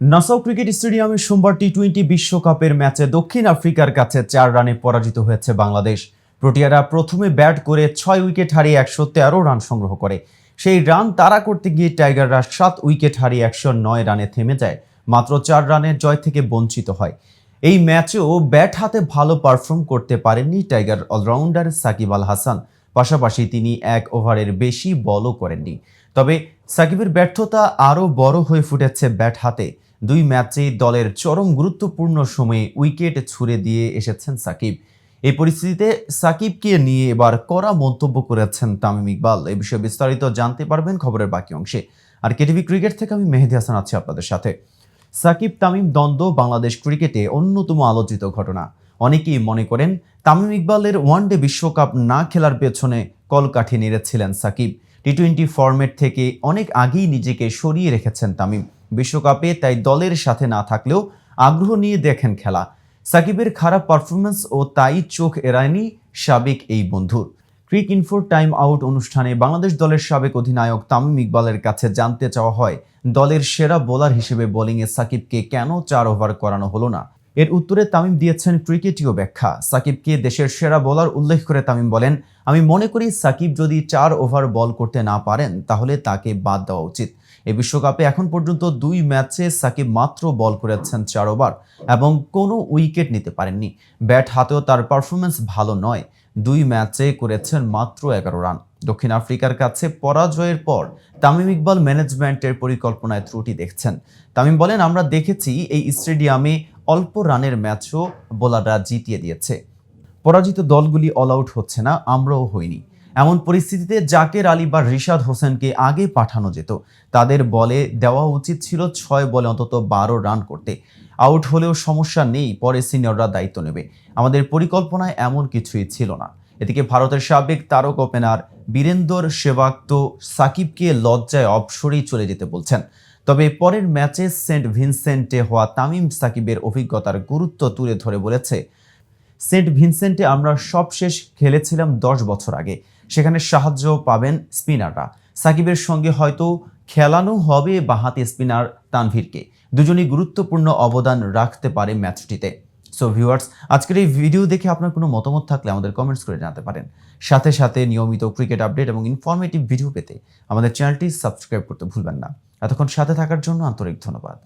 Nassau cricket স্টেডিয়ামে সোমবার T twenty বিশ্বকাপের ম্যাচে দক্ষিণ আফ্রিকার কাছে চার রানে পরাজিত হয়েছে বাংলাদেশ। প্রোটিয়ারা প্রথমে ব্যাট করে ছয় উইকেট হারিয়ে একশো তেরো রান সংগ্রহ করে। সেই রান তাড়া করতে গিয়ে টাইগাররা সাত উইকেট হারিয়ে একশো নয় রানে থেমে যায়। মাত্র চার রানের জয় থেকে বঞ্চিত হয়। এই ম্যাচেও ব্যাট হাতে ভালো পারফর্ম করতে পারেননি টাইগার অলরাউন্ডার সাকিব আল হাসান। পাশাপাশি তিনি এক ওভারের বেশি বলও করেননি। তবে সাকিবের ব্যর্থতা আরও বড় হয়ে ফুটেছে ব্যাট হাতে। দুই ম্যাচে দলের চরম গুরুত্বপূর্ণ সময়ে উইকেট ছুড়ে দিয়ে এসেছেন সাকিব। এই পরিস্থিতিতে সাকিবকে নিয়ে এবার কড়া মন্তব্য করেছেন তামিম ইকবাল। এ বিষয়ে বিস্তারিত জানতে পারবেন খবরের বাকি অংশে। আর কেটিভি ক্রিকেট থেকে আমি মেহেদি হাসান আছি আপনাদের সাথে। সাকিব, তামিম দ্বন্দ্ব বাংলাদেশ ক্রিকেটে অন্যতম আলোচিত ঘটনা। অনেকেই মনে করেন তামিম ইকবালের ওয়ানডে বিশ্বকাপ না খেলার পেছনে কলকাঠি নেড়েছিলেন সাকিব। টি টোয়েন্টি ফরম্যাট থেকে অনেক আগেই নিজেকে সরিয়ে রেখেছেন তামিম। বিশ্বকাপে তাই দলের সাথে না থাকলেও আগ্রহ নিয়ে দেখেন খেলা। সাকিবের খারাপ পারফরমেন্স ও তাই চোখ এড়ায়নি সাবেক এই বন্ধুর ক্রিক ইনফোর টাইম আউট অনুষ্ঠানে বাংলাদেশ দলের সাবেক অধিনায়ক তামিম ইকবালের কাছে জানতে চাওয়া হয়, দলের সেরা বোলার হিসেবে বোলিংয়ে সাকিবকে কেন চার ওভার করানো হলো না? এর উত্তরে তামিম দিয়েছেন ক্রিকেটীয় ব্যাখ্যা। সাকিবকে দেশের সেরা বোলার উল্লেখ করে তামিম বলেন, আমি মনে করি সাকিব যদি চার ওভার বল করতে না পারেন, তাহলে তাকে বাদ দেওয়া উচিত। এই বিশ্বকাপে এখন পর্যন্ত দুই ম্যাচে সাকিব মাত্র বল করেছেন চার ওভার এবং কোনো উইকেট নিতে পারেননি। ব্যাট হাতেও তার পারফরমেন্স ভালো নয়। দুই ম্যাচে করেছেন মাত্র এগারো রান। দক্ষিণ আফ্রিকার কাছে পরাজয়ের পর তামিম ইকবাল ম্যানেজমেন্টের পরিকল্পনায় ত্রুটি দেখছেন। তামিম বলেন, আমরা দেখেছি এই স্টেডিয়ামে অল্প রানের ম্যাচও বোলাররা জিতিয়ে দিয়েছে। পরাজিত দলগুলি অল আউট হচ্ছে না, আমরাও হইনি। এমন পরিস্থিতিতে জাকের আলী বা রিশাদ হোসেনকে আগে পাঠানো যেত। তাদের বলে দেওয়া উচিত ছিল ছয় বলে অন্তত বারো রান করতে। আউট হলেও সমস্যা নেই, পরে সিনিয়ররা দায়িত্ব নেবে। আমাদের পরিকল্পনায় এমন কিছুই ছিল না। এদিকে ভারতের সাবেক তারক ওপেনার বীরেন্দর সেবাগ তো সাকিবকে লজ্জায় অবসরেই চলে যেতে বলছেন। তবে পরের ম্যাচে সেন্ট ভিনসেন্টে হওয়া তামিম সাকিবের অভিজ্ঞতার গুরুত্ব তুলে ধরে বলেছে সেন্ট ভিনসেন্টে আমরা সবশেষ খেলেছিলাম দশ বছর আগে। সেখানে সাহায্য পাবেন স্পিনাররা। সাকিবের সঙ্গে হয়তো খেলানো হবে বাঁহাতি স্পিনার তানভীরকে। দুজনেই গুরুত্বপূর্ণ অবদান রাখতে পারে ম্যাচটিতে। সো ভিউয়ার্স আজকের এই ভিডিও দেখে আপনার কোনো মতামত থাকলে আমাদের কমেন্টস করে জানাতে পারেন। সাথে সাথে নিয়মিত ক্রিকেট আপডেট এবং ইনফরমেটিভ ভিডিও পেতে আমাদের চ্যানেলটি সাবস্ক্রাইব করতে ভুলবেন না। এতক্ষণ সাথে থাকার জন্য আন্তরিক ধন্যবাদ।